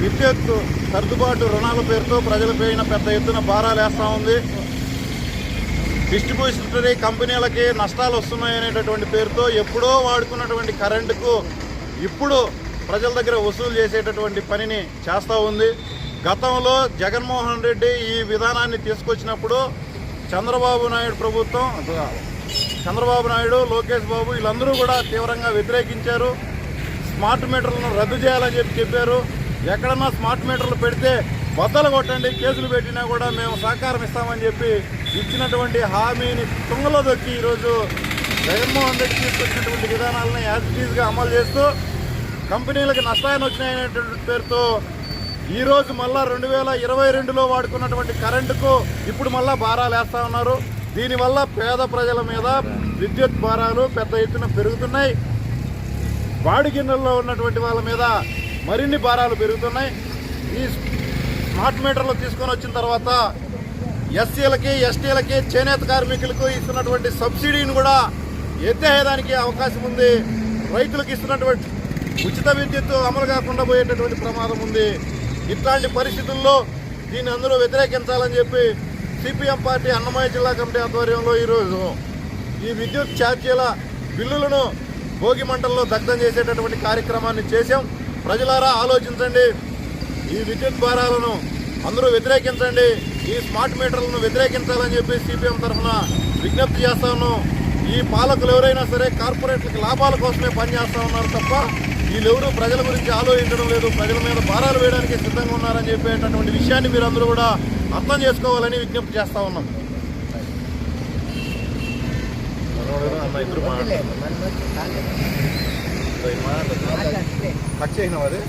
విద్యుత్ సర్దుబాటు రుణాల పేరుతో ప్రజలపైన పెద్ద ఎత్తున భారాలు వేస్తూ ఉంది. డిస్ట్రిబ్యూషనరీ కంపెనీలకి నష్టాలు వస్తున్నాయనేటటువంటి పేరుతో ఎప్పుడో వాడుకున్నటువంటి కరెంటుకు ఇప్పుడు ప్రజల దగ్గర వసూలు చేసేటటువంటి పనిని చేస్తూ ఉంది. గతంలో జగన్మోహన్ రెడ్డి ఈ విధానాన్ని తీసుకొచ్చినప్పుడు చంద్రబాబు నాయుడు ప్రభుత్వం చంద్రబాబు నాయుడు లోకేష్ బాబు వీళ్ళందరూ కూడా తీవ్రంగా వ్యతిరేకించారు. స్మార్ట్ మీటర్లను రద్దు చేయాలని చెప్పి చెప్పారు. ఎక్కడన్నా స్మార్ట్ మీటర్లు పెడితే బద్దలు కొట్టండి కేసులు పెట్టినా కూడా మేము సహకారం ఇస్తామని చెప్పి ఇచ్చినటువంటి హామీని తుంగలో దొక్కి ఈరోజు జగన్మోహన్ రెడ్డి తీసుకొచ్చినటువంటి విధానాలను యాజిటీజ్గా అమలు చేస్తూ కంపెనీలకు నష్టాన్ని వచ్చినాయనేటువంటి పేరుతో ఈరోజు మళ్ళా రెండు వేల ఇరవై రెండులో వాడుకున్నటువంటి కరెంటుకు ఇప్పుడు మళ్ళా భారాలు వేస్తూ ఉన్నారు. దీనివల్ల పేద ప్రజల మీద విద్యుత్ భారాలు పెద్ద ఎత్తున పెరుగుతున్నాయి. బాడి గిన్నెల్లో ఉన్నటువంటి వాళ్ళ మీద మరిన్ని భారాలు పెరుగుతున్నాయి. ఈ స్మార్ట్ మీటర్లు తీసుకొని వచ్చిన తర్వాత ఎస్సీలకి ఎస్టీలకి చేనేత కార్మికులకు ఇస్తున్నటువంటి సబ్సిడీని కూడా ఎత్తేయడానికి అవకాశం ఉంది. రైతులకు ఇస్తున్నటువంటి ఉచిత విద్యుత్ అమలు కాకుండా పోయేటటువంటి ప్రమాదం ఉంది. ఇట్లాంటి పరిస్థితుల్లో దీన్ని అందరూ వ్యతిరేకించాలని చెప్పి సిపిఎం పార్టీ అన్నమయ్య జిల్లా కమిటీ ఆధ్వర్యంలో ఈరోజు ఈ విద్యుత్ ఛార్జీల బిల్లులను భోగి మంటల్లో దగ్ధం చేసేటటువంటి కార్యక్రమాన్ని చేశాం. ప్రజలారా ఆలోచించండి. ఈ విద్యుత్ భారాలను అందరూ వ్యతిరేకించండి. ఈ స్మార్ట్ మీటర్లను వ్యతిరేకించాలని చెప్పి సిపిఎం తరఫున విజ్ఞప్తి చేస్తా ఉన్నాం. ఈ పాలకులు ఎవరైనా సరే కార్పొరేట్లకు లాభాల కోసమే పనిచేస్తా ఉన్నారు తప్ప వీళ్ళెవరూ ప్రజల గురించి ఆలోచించడం లేదు. ప్రజల మీద భారాలు వేయడానికి సిద్ధంగా ఉన్నారని చెప్పేటటువంటి విషయాన్ని మీరందరూ కూడా అర్థం చేసుకోవాలని విజ్ఞప్తి చేస్తా ఉన్నాం. అన్న ఇద్దరు చేసినావా అది?